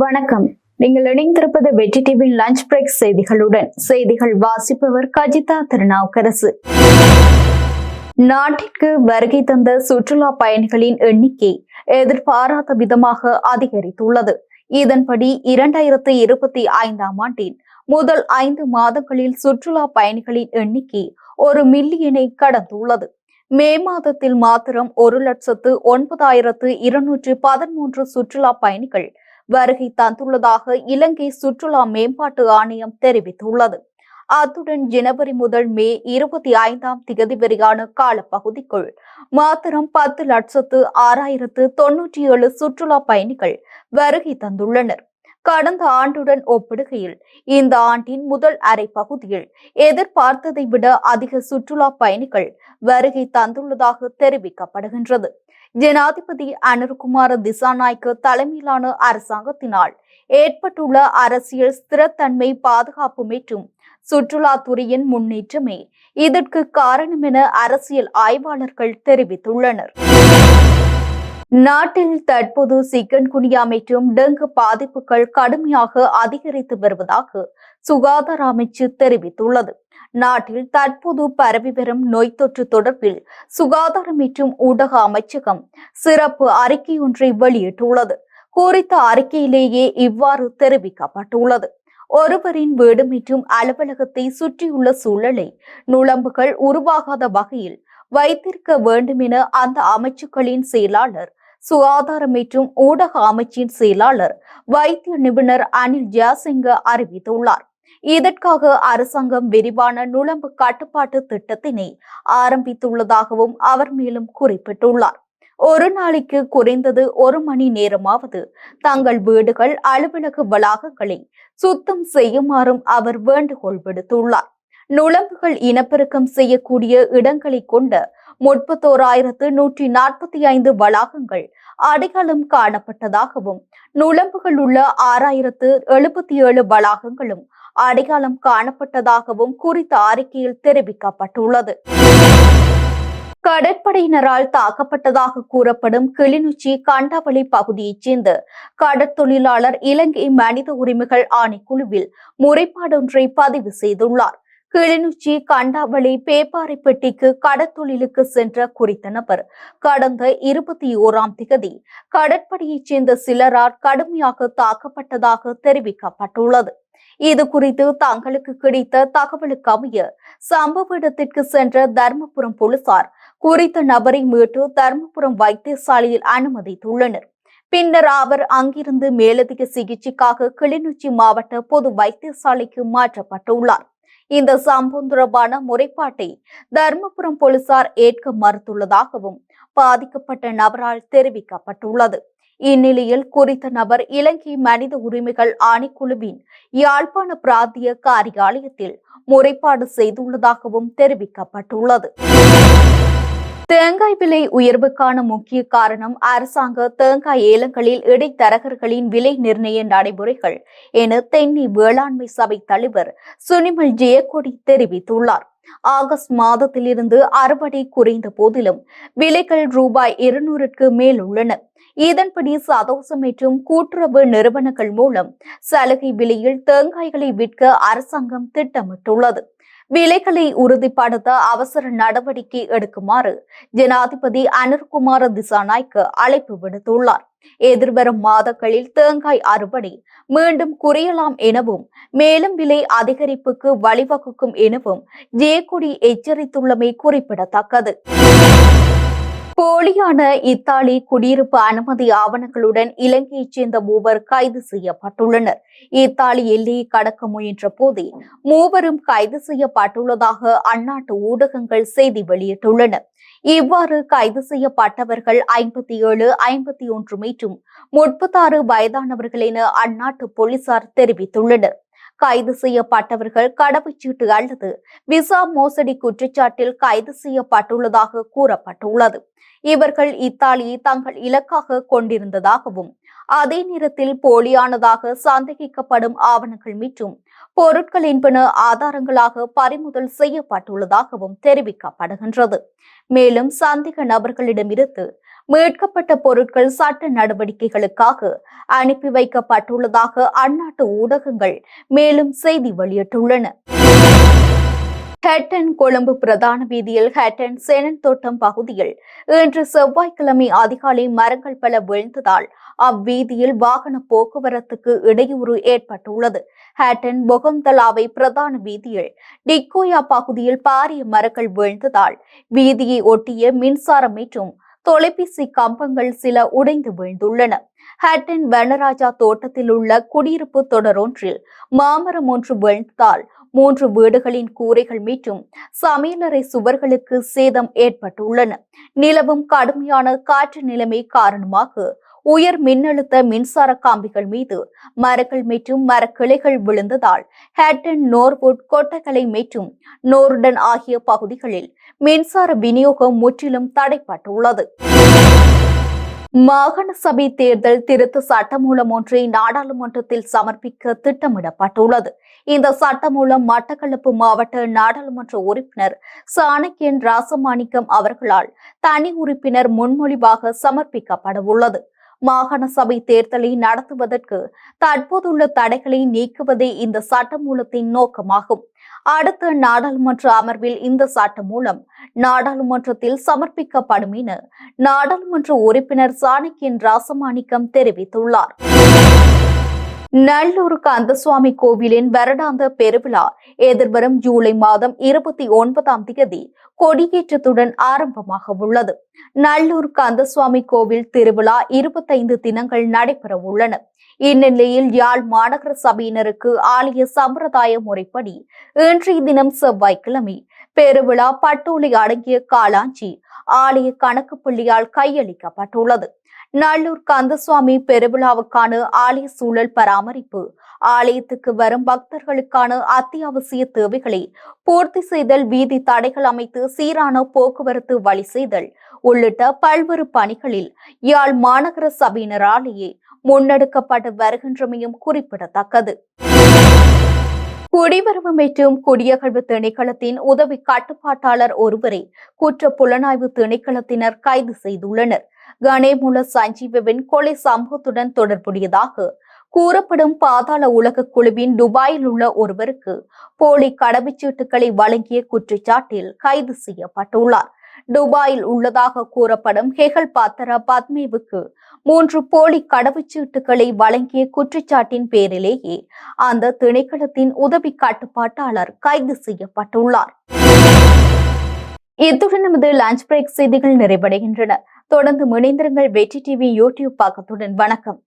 வணக்கம். நீங்கள் இணைந்திருப்பது வெற்றி டிவியின் லஞ்ச் பிரேக் செய்திகளுடன். செய்திகள் வாசிப்பவர் கஜிதா திருநாவுக்கரசு. நாட்டிற்கு வருகை தந்த சுற்றுலா பயணிகளின் எண்ணிக்கை எதிர்பாராத விதமாக அதிகரித்துள்ளது. இதன்படி இரண்டாயிரத்து இருபத்தி ஐந்தாம் ஆண்டின் முதல் ஐந்து மாதங்களில் சுற்றுலா பயணிகளின் எண்ணிக்கை ஒரு மில்லியனை கடந்துள்ளது. மே மாதத்தில் மாத்திரம் ஒரு லட்சத்து ஒன்பதாயிரத்து இருநூற்று பதிமூன்று சுற்றுலா பயணிகள் வருகை தந்துள்ளதாக இலங்கை சுற்றுலா மேம்பாட்டு ஆணையம் தெரிவித்துள்ளது. அத்துடன் ஜனவரி முதல் மே இருபத்தி ஐந்தாம் திகதி வரையான காலப்பகுதிக்குள் மாத்திரம் பத்து லட்சத்து ஆறாயிரத்து தொன்னூற்றி ஏழு சுற்றுலா பயணிகள் வருகை தந்துள்ளனர். கடந்த ஆண்டுடன் ஒப்பிடுகையில் இந்த ஆண்டின் முதல் அரை பகுதியில் எதிர்பார்த்ததை விட அதிக சுற்றுலா பயணிகள் வருகை தந்துள்ளதாக தெரிவிக்கப்படுகின்றது. ஜனாதிபதி அனுர்குமார திசாநாய்க்கு தலைமையிலான அரசாங்கத்தினால் ஏற்பட்டுள்ள அரசியல் ஸ்திரத்தன்மை பாதுகாப்பு மற்றும் சுற்றுலாத்துறையின் முன்னேற்றமே இதற்கு காரணம் என அரசியல் ஆய்வாளர்கள் தெரிவித்துள்ளனர். நாட்டில் தற்போது சிக்கன்குனியா மற்றும் டெங்கு பாதிப்புகள் கடுமையாக அதிகரித்து வருவதாக சுகாதார அமைச்சு தெரிவித்துள்ளது. நாட்டில் தற்போது பரவி வரும் நோய் தொற்று தொடர்பில் சுகாதார மற்றும் ஊடக அமைச்சகம் சிறப்பு அறிக்கை ஒன்றை வெளியிட்டுள்ளது. குறித்த அறிக்கையிலேயே இவ்வாறு தெரிவிக்கப்பட்டுள்ளது. ஒருவரின் வீடு மற்றும் அலுவலகத்தை சுற்றியுள்ள சூழலை நுழம்புகள் உருவாகாத வகையில் வைத்திருக்க வேண்டும் என அந்த அமைச்சுக்களின் செயலாளர் சுகாதாரம் மற்றும் ஊடக அமைச்சின் செயலாளர் வைத்திய நிபுணர் அனில் ஜாசிங்க அறிவித்துள்ளார். இதற்காக அரசாங்கம் விரிவான நுழம்பு கட்டுப்பாட்டு திட்டத்தினை ஆரம்பித்துள்ளதாகவும் அவர் மேலும் குறிப்பிட்டுள்ளார். ஒரு நாளைக்கு குறைந்தது ஒரு மணி நேரமாவது தங்கள் வீடுகள் அலுவலக வளாகங்களை சுத்தம் செய்யுமாறும் அவர் வேண்டுகோள் விடுத்துள்ளார். நுழம்புகள் இனப்பெருக்கம் செய்யக்கூடிய இடங்களை கொண்ட முப்பத்தோராயிரத்து நூற்றி நாற்பத்தி ஐந்து வளாகங்கள் அடையாளம் காணப்பட்டதாகவும் நுழம்புகள் உள்ள ஆறாயிரத்து எழுபத்தி ஏழு வளாகங்களும் அடையாளம் காணப்பட்டதாகவும் குறித்த அறிக்கையில் தெரிவிக்கப்பட்டுள்ளது. கடற்படையினரால் தாக்கப்பட்டதாக கூறப்படும் கிளிநொச்சி கண்டாவளி பகுதியைச் சேர்ந்த கடற்தொழிலாளர் இலங்கை மனித உரிமைகள் ஆணைக்குழுவில் முறைப்பாடொன்றை பதிவு செய்துள்ளார். கிளிநொச்சி கண்டாவளி பேப்பாறைப்பட்டிக்கு கடற்தொழிலுக்கு சென்ற குறித்த நபர். கடந்த இருபத்தி ஓராம் திகதி கடற்படையைச் சேர்ந்த சிலரால் கடுமையாக தாக்கப்பட்டதாக தெரிவிக்கப்பட்டுள்ளது. இது குறித்து தங்களுக்கு கிடைத்த தகவலுக்கு அமைய சம்பவ இடத்திற்கு சென்ற தர்மபுரம் போலீசார் குறித்த நபரை மீட்டு தர்மபுரம் வைத்தியசாலையில் அனுமதித்துள்ளனர். பின்னர் அவர் அங்கிருந்து மேலதிக சிகிச்சைக்காக கிளிநொச்சி மாவட்ட பொது வைத்தியசாலைக்கு மாற்றப்பட்டுள்ளார். இந்த சம்பவம் தொடர்பான முறைப்பாட்டை தர்மபுரம் போலீசார் ஏற்க மறுத்துள்ளதாகவும் பாதிக்கப்பட்ட நபரால் தெரிவிக்கப்பட்டுள்ளது. இந்நிலையில் குறித்த நபர் இலங்கை மனித உரிமைகள் ஆணைக்குழுவின் யாழ்ப்பாண பிராந்திய காரியாலயத்தில் முறைப்பாடு செய்துள்ளதாகவும் தெரிவிக்கப்பட்டுள்ளது. தேங்காய் விலை உயர்வுக்கான முக்கிய காரணம் அரசாங்க தேங்காய் ஏலங்களில் இடைத்தரகர்களின் விலை நிர்ணய நடைமுறைகள் என தென்னி வேளாண்மை சபை தலைவர் சுனிமல் ஜெயக்கொடி தெரிவித்துள்ளார். ஆகஸ்ட் மாதத்திலிருந்து அறுவடை குறைந்த போதிலும் விலைகள் ரூபாய் இருநூறுக்கு மேல் உள்ளன இதன்படி சதோசம் மற்றும் கூட்டுறவு நிறுவனங்கள் மூலம் சலுகை விலையில் தேங்காய்களை விற்க அரசாங்கம் திட்டமிட்டுள்ளது. விலைகளை உறுதிப்படுத்த அவசர நடவடிக்கை எடுக்குமாறு ஜனாதிபதி அனிர்குமார திசாநாய்க்கு அழைப்பு விடுத்துள்ளார். எதிர்வரும் மாதங்களில் தேங்காய் அறுவடை மீண்டும் குறையலாம் எனவும் மேலும் விலை அதிகரிப்புக்கு வழிவகுக்கும் எனவும் ஜேகுடி எச்சரித்துள்ளமை குறிப்பிடத்தக்கது. போலியான இத்தாலி குடியிருப்பு அனுமதி ஆவணங்களுடன் இலங்கையைச் சேர்ந்த மூவர் கைது செய்யப்பட்டுள்ளனர். இத்தாலி எல்லையை கடக்க முயன்ற போதே மூவரும் கைது செய்யப்பட்டுள்ளதாக அந்நாட்டு ஊடகங்கள் செய்தி வெளியிட்டுள்ளன. இவ்வாறு கைது செய்யப்பட்டவர்கள் ஐம்பத்தி ஏழு ஐம்பத்தி ஒன்று மற்றும் முப்பத்தாறு வயதானவர்கள் என அந்நாட்டு போலீசார் தெரிவித்துள்ளனர். கைது செய்யப்பட்டவர்கள் கடவுச்சீட்டு அல்லது விசா மோசடி குற்றச்சாட்டில் கைது செய்யப்பட்டுள்ளதாக கூறப்பட்டுள்ளது. இவர்கள் இத்தாலியை தங்கள் இலக்காக கொண்டிருந்ததாகவும் அதே நேரத்தில் போலியானதாக சந்தேகிக்கப்படும் ஆவணங்கள் மற்றும் பொருட்கள் என்பன ஆதாரங்களாக பறிமுதல் செய்யப்பட்டுள்ளதாகவும் தெரிவிக்கப்படுகின்றது. மேலும் சந்தேக நபர்களிடமிருந்து மீட்கப்பட்ட பொருட்கள் சட்ட நடவடிக்கைகளுக்காக அனுப்பி வைக்கப்பட்டுள்ளதாக அந்நாட்டு ஊடகங்கள் மேலும் செய்தி வெளியிட்டுள்ளன. ஹேட்டன் கொழும்பு பிரதான வீதியில் ஹேட்டன் சேனன் தோட்டம் பகுதியில் இன்று செவ்வாய்க்கிழமை அதிகாலை மரங்கள் பல வீழ்ந்ததால் அவ்வீதியில் வாகன போக்குவரத்துக்கு இடையூறு ஏற்பட்டுள்ளது. ஹேட்டன் பொகம்தலாவை பிரதான வீதியில் டிக்கோயா பகுதியில் பாரிய மரங்கள் வீழ்ந்ததால் வீதியை ஒட்டிய மின்சாரம் மற்றும் தொலைபேசி கம்பங்கள் சில உடைந்து வீழ்ந்துள்ளன. ஹட்டன் வனராஜா தோட்டத்தில் உள்ள குடியிருப்பு தொடரொன்றில் மாமரம் ஒன்று வீழ்ந்தால் மூன்று வீடுகளின் கூரைகள் மீட்டும் சமையலறை சுவர்களுக்கு சேதம் ஏற்பட்டுள்ளன. நிலவும் கடுமையான காற்று நிலைமை காரணமாக உயர் மின்னழுத்த மின்சார காம்பிகள் மீது மரங்கள் மற்றும் மரக்கிளைகள் விழுந்ததால் ஹேட்டன் நோர்வுட் கொட்டகலை மற்றும் நோர்டன் ஆகிய பகுதிகளில் மின்சார விநியோகம் முற்றிலும் தடைப்பட்டுள்ளது மாகாண சபை தேர்தல் திருத்த சட்டமூலம் ஒன்றை நாடாளுமன்றத்தில் சமர்ப்பிக்க திட்டமிடப்பட்டுள்ளது. இந்த சட்டமூலம் மட்டக்களப்பு மாவட்ட நாடாளுமன்ற உறுப்பினர் சாணக்கியன் ராசமாணிக்கம் அவர்களால் தனி உறுப்பினர் முன்மொழிவாக சமர்ப்பிக்கப்பட உள்ளது மாகாண சபை தேர்தலை நடத்துவதற்கு தற்போதுள்ள தடைகளை நீக்குவதே இந்த சட்டமூலத்தின் நோக்கமாகும். அடுத்த நாடாளுமன்ற அமர்வில் இந்த சட்டம் மூலம் நாடாளுமன்றத்தில் சமர்ப்பிக்கப்படும் என நாடாளுமன்ற உறுப்பினர் சாணக்கியன் ராசமாணிக்கம் தெரிவித்துள்ளார். நல்லூர் கந்தசுவாமி கோவிலின் வருடாந்த பெருவிழா எதிர்வரும் ஜூலை மாதம் இருபத்தி ஒன்பதாம் தேதி கொடியேற்றத்துடன் ஆரம்பமாக உள்ளது. நல்லூர் கந்தசுவாமி கோவில் திருவிழா இருபத்தைந்து தினங்கள் நடைபெற உள்ளன. இந்நிலையில் யாழ் மாநகர சபையினருக்கு ஆலய சம்பிரதாய முறைப்படி இன்றைய தினம் செவ்வாய்க்கிழமை பெருவிழா பட்டோலை அடங்கிய காலாஞ்சி ஆலய கணக்கு புள்ளியால் கையளிக்கப்பட்டுள்ளது. நல்லூர் கந்தசுவாமி பெருவிழாவுக்கான ஆலய சூழல் பராமரிப்பு. ஆலயத்துக்கு வரும் பக்தர்களுக்கான அத்தியாவசிய தேவைகளை பூர்த்தி செய்தல் வீதி தடைகள் அமைத்து சீரான போக்குவரத்து வழி செய்தல். உள்ளிட்ட பல்வேறு பணிகளில் யாழ் மாநகர சபையினராலேயே முன்னெடுக்கப்பட்டு வருகின்றமையும் குறிப்பிடத்தக்கது. குடிவரவு மற்றும் குடியகழ்வு திணைக்களத்தின் உதவி கட்டுப்பாட்டாளர் ஒருவரை குற்ற புலனாய்வு திணைக்களத்தினர் கைது செய்துள்ளனர். கணேமுல சஞ்சீவவின் கொலை சம்பவத்துடன் தொடர்புடையதாக கூறப்படும் பாதாள உலக குழுவின் துபாயில் உள்ள ஒருவருக்கு போலி கடமைச்சீட்டுகளை வழங்கிய குற்றச்சாட்டில் கைது செய்யப்பட்டுள்ளார். துபாயில் உள்ளதாக கூறப்படும் ஹெகல் பாத்திரா பத்மேவுக்கு மூன்று போலி கடவுச்சீட்டுகளை வழங்கிய குற்றச்சாட்டின் பேரிலேயே அந்த திணைக்களத்தின் உதவி கட்டுப்பாட்டாளர் கைது செய்யப்பட்டுள்ளார். இத்துடன் நமது லஞ்ச் பிரேக் செய்திகள் நிறைவடைகின்றன. தொடர்ந்து இணைந்திருங்கள் வெற்றி டிவி யூடியூப் பக்கத்துடன் வணக்கம்.